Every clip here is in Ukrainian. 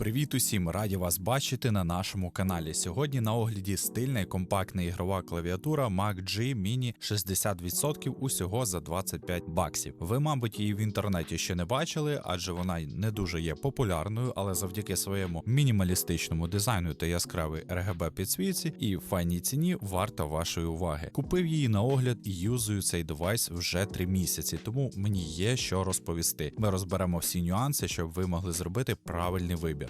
Привіт усім! Раді вас бачити на нашому каналі. Сьогодні на огляді стильна і компактна ігрова клавіатура Mac G Mini 60% усього за 25 баксів. Ви, мабуть, її в інтернеті ще не бачили, адже вона не дуже є популярною, але завдяки своєму мінімалістичному дизайну та яскравій RGB підсвітці і файній ціні варта вашої уваги. Купив її на огляд і юзую цей девайс вже 3 місяці, тому мені є що розповісти. Ми розберемо всі нюанси, щоб ви могли зробити правильний вибір.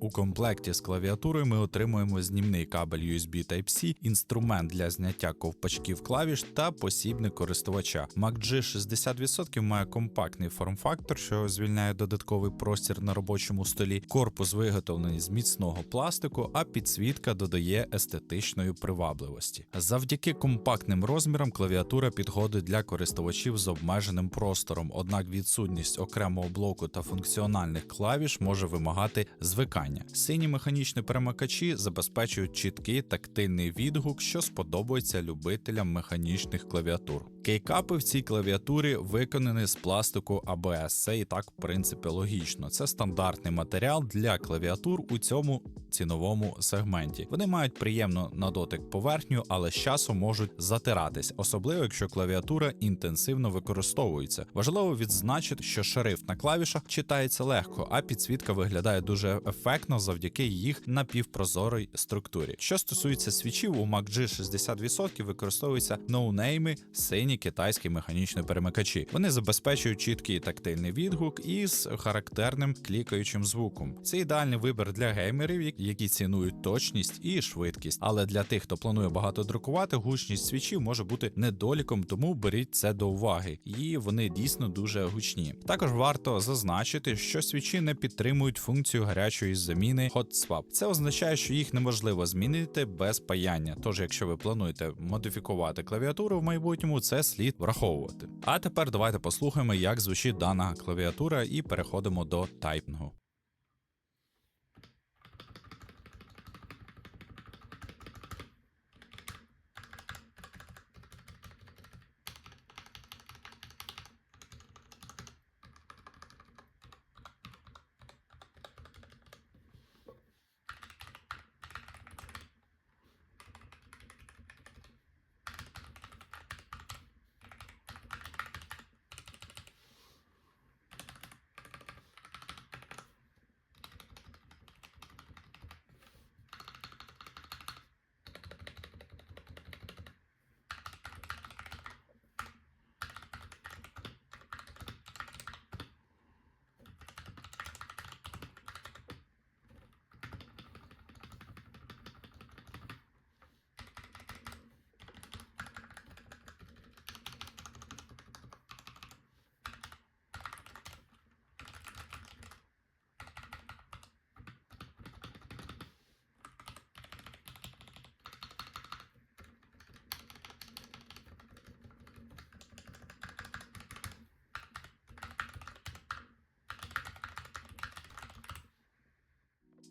У комплекті з клавіатурою ми отримуємо знімний кабель USB Type-C, інструмент для зняття ковпачків клавіш та посібник користувача. Mac G 60% має компактний форм-фактор, що звільняє додатковий простір на робочому столі. Корпус виготовлений з міцного пластику, а підсвітка додає естетичної привабливості. Завдяки компактним розмірам клавіатура підходить для користувачів з обмеженим простором, однак відсутність окремого блоку та функціональних клавіш може вимагати звикання. Сині механічні перемикачі забезпечують чіткий тактильний відгук, що сподобається любителям механічних клавіатур. Кейкапи в цій клавіатурі виконані з пластику ABS. Це і так, в принципі, логічно. Це стандартний матеріал для клавіатур у цьому ціновому сегменті. Вони мають приємну на дотик поверхню, але з часом можуть затиратись, особливо якщо клавіатура інтенсивно використовується. Важливо відзначити, що шрифт на клавішах читається легко, а підсвітка виглядає дуже ефектно завдяки їх напівпрозорій структурі. Що стосується свічів, у Mac G 60% використовуються ноунейми сині китайські механічні перемикачі. Вони забезпечують чіткий тактильний відгук із характерним клікаючим звуком. Це ідеальний вибір для геймерів, які цінують точність і швидкість. Але для тих, хто планує багато друкувати, гучність свічів може бути недоліком, тому беріть це до уваги, і вони дійсно дуже гучні. Також варто зазначити, що свічі не підтримують функцію гарячої заміни Hot Swap. Це означає, що їх неможливо змінити без паяння. Тож, якщо ви плануєте модифікувати клавіатуру в майбутньому, це слід враховувати. А тепер давайте послухаємо, як звучить дана клавіатура, і переходимо до тайпінгу.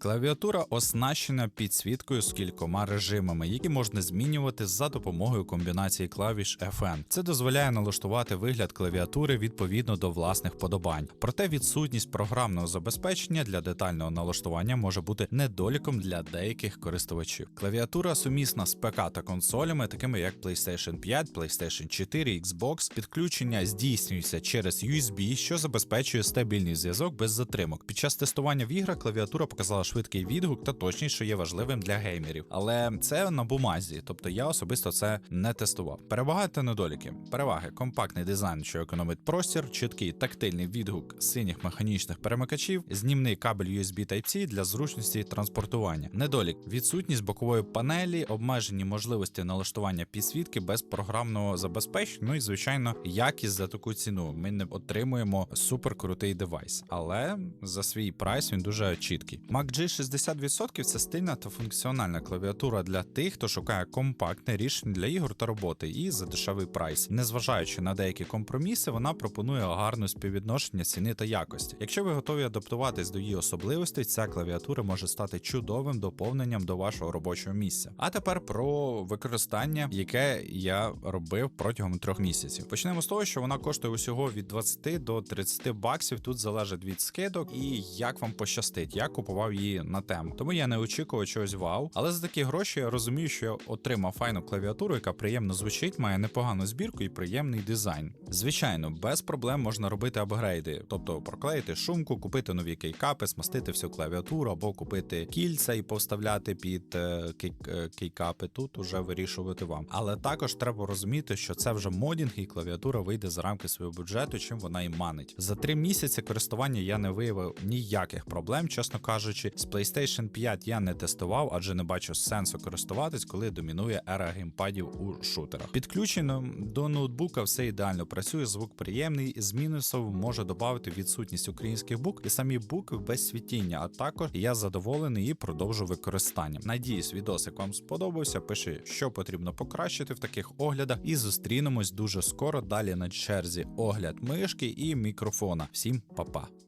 Клавіатура оснащена підсвіткою з кількома режимами, які можна змінювати за допомогою комбінації клавіш FN. Це дозволяє налаштувати вигляд клавіатури відповідно до власних подобань. Проте відсутність програмного забезпечення для детального налаштування може бути недоліком для деяких користувачів. Клавіатура сумісна з ПК та консолями, такими як PlayStation 5, PlayStation 4, Xbox. Підключення здійснюється через USB, що забезпечує стабільний зв'язок без затримок. Під час тестування в іграх клавіатура показала швидкий відгук та точність, що є важливим для геймерів. Але це на бумазі, тобто я особисто це не тестував. Перевага та недоліки. Переваги, компактний дизайн, що економить простір, чіткий тактильний відгук синіх механічних перемикачів, знімний кабель USB Type-C для зручності транспортування. Недолік відсутність бокової панелі, обмежені можливості налаштування підсвітки без програмного забезпечення. Ну і звичайно, якість за таку ціну. Ми не отримуємо суперкрутий девайс, але за свій прайс він дуже чіткий. MacG G60% це стильна та функціональна клавіатура для тих, хто шукає компактне рішення для ігор та роботи і за дешевий прайс. Незважаючи на деякі компроміси, вона пропонує гарне співвідношення ціни та якості. Якщо ви готові адаптуватись до її особливостей, ця клавіатура може стати чудовим доповненням до вашого робочого місця. А тепер про використання, яке я робив протягом трьох місяців. Почнемо з того, що вона коштує усього від 20 до 30 баксів. Тут залежить від скидок і як вам пощастить. Я купував її на тему. Тому я не очікував чогось вау. Але за такі гроші я розумію, що я отримав файну клавіатуру, яка приємно звучить, має непогану збірку і приємний дизайн. Звичайно, без проблем можна робити апгрейди, тобто проклеїти шумку, купити нові кейкапи, смастити всю клавіатуру або купити кільця і поставляти під е, е, кейкапи. Тут уже вирішувати вам. Але також треба розуміти, що це вже модінг, і клавіатура вийде за рамки свого бюджету, чим вона і манить. За три місяці користування я не виявив ніяких проблем, чесно кажучи. З PlayStation 5 я не тестував, адже не бачу сенсу користуватись, коли домінує ера геймпадів у шутерах. Підключено до ноутбука все ідеально працює, звук приємний. З мінусів може додати відсутність українських букв і самі букви без світіння. А також я задоволений і продовжу використання. Надіюсь, відосик вам сподобався. Пиши, що потрібно покращити в таких оглядах, і зустрінемось дуже скоро. Далі на черзі огляд мишки і мікрофона. Всім па-па!